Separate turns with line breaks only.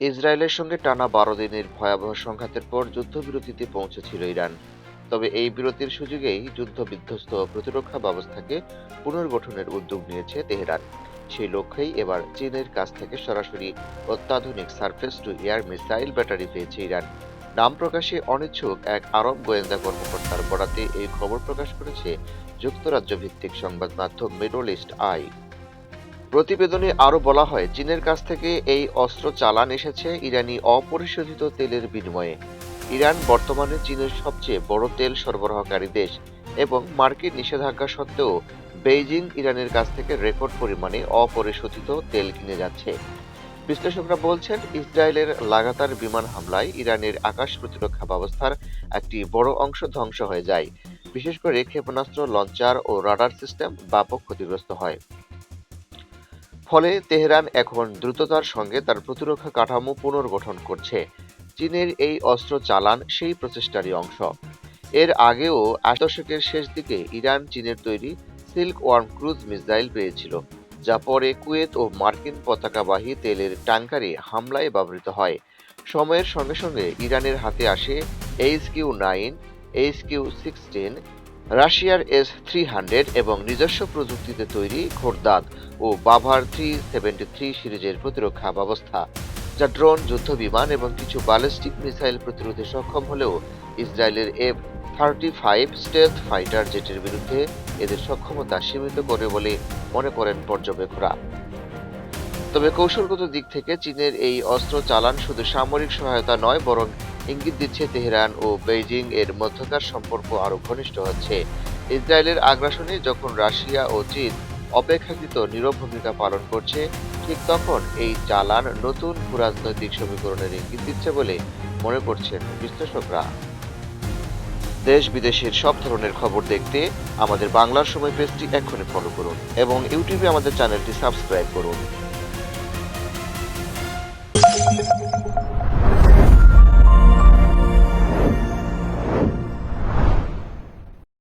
ইসরায়েলের সঙ্গে টানা বারো দিনের ভয়াবহ সংঘাতের পর যুদ্ধবিরতিতে পৌঁছেছিল ইরান। তবে এই বিরতির সুযোগেই যুদ্ধবিধ্বস্ত প্রতিরক্ষা ব্যবস্থাকে পুনর্গঠনের উদ্যোগ নিয়েছে তেহরান। সেই লক্ষ্যেই এবার চীনের কাছ থেকে সরাসরি অত্যাধুনিক surface to air missile battery পেয়েছে ইরান। নাম প্রকাশে অনিচ্ছুক এক আরব গোয়েন্দা কর্মকর্তার বরাতে এই খবর প্রকাশ করেছে যুক্তরাজ্য ভিত্তিক সংবাদ মাধ্যম মিডল ইস্ট আই। প্রতিবেদনে আরও বলা হয়, চীনের কাছ থেকে এই অস্ত্র চালান এসেছে ইরানি অপরিশোধিত তেলের বিনিময়ে। ইরান বর্তমানে চীনের সবচেয়ে বড় তেল সরবরাহকারী দেশ এবং মার্কিন নিষেধাজ্ঞা সত্ত্বেও বেইজিং ইরানের কাছ থেকে রেকর্ড পরিমাণে অপরিশোধিত তেল কিনে যাচ্ছে। বিশ্লেষকরা বলছেন, ইসরায়েলের লাগাতার বিমান হামলায় ইরানের আকাশ প্রতিরক্ষা ব্যবস্থার একটি বড় অংশ ধ্বংস হয়ে যায়। বিশেষ করে ক্ষেপণাস্ত্র, লঞ্চার ও রাডার সিস্টেম ব্যাপক ক্ষতিগ্রস্ত হয়। ফলে তেহরান এখন দ্রুততার সঙ্গে তার প্রতিরক্ষা কাঠামো পুনর্গঠন করছে। চীনের এই অস্ত্র চালান সেই প্রচেষ্টারই অংশ। এর আগেও আশ দশকের শেষ দিকে ইরান চীনের তৈরি সিল্ক ওয়ার্ম ক্রুজ মিসাইল পেয়েছিল, যা পরে কুয়েত ও মার্কিন পতাকাবাহী তেলের ট্যাঙ্কারে হামলায় ব্যবহৃত হয়। সময়ের সঙ্গে সঙ্গে ইরানের হাতে আসে H Q nine, H Q sixteen রাশিয়ার এস থ্রি হান্ড্রেড এবং নিজস্ব প্রযুক্তিতে তৈরি ঘোরদাগ ও বাভার থ্রি সেভেন্টি থ্রি সিরিজের প্রতিরক্ষা ব্যবস্থা, যা ড্রোন, যুদ্ধবিমান এবং কিছু ব্যালিস্টিক মিসাইল প্রতিরোধে সক্ষম হলেও ইসরায়েলের F thirty five stealth fighter জেটের বিরুদ্ধে এদের সক্ষমতা সীমিত করে বলে মনে করেন পর্যবেক্ষকরা। তবে কৌশলগত দিক থেকে চীনের এই অস্ত্র চালান শুধু সামরিক সহায়তা নয়, বরং ইঙ্গিত দিচ্ছে তেহরান ও বেইজিং এর মধ্যকার সম্পর্ক আরও ঘনিষ্ঠ হচ্ছে। ইসরায়েলের আগ্রাসনে যখন রাশিয়া ও চীন অপেক্ষাকৃত নীরব ভূমিকা পালন করছে, ঠিক তখন এই চালান নতুন ভূরাজনৈতিক সমীকরণের ইঙ্গিত দিচ্ছে বলে মনে করছেন বিশ্লেষকরা। দেশ বিদেশের সব ধরনের খবর দেখতে আমাদের বাংলার সময় পেজটি এক্ষুনি ফলো করুন এবং ইউটিউবে আমাদের চ্যানেলটি সাবস্ক্রাইব করুন।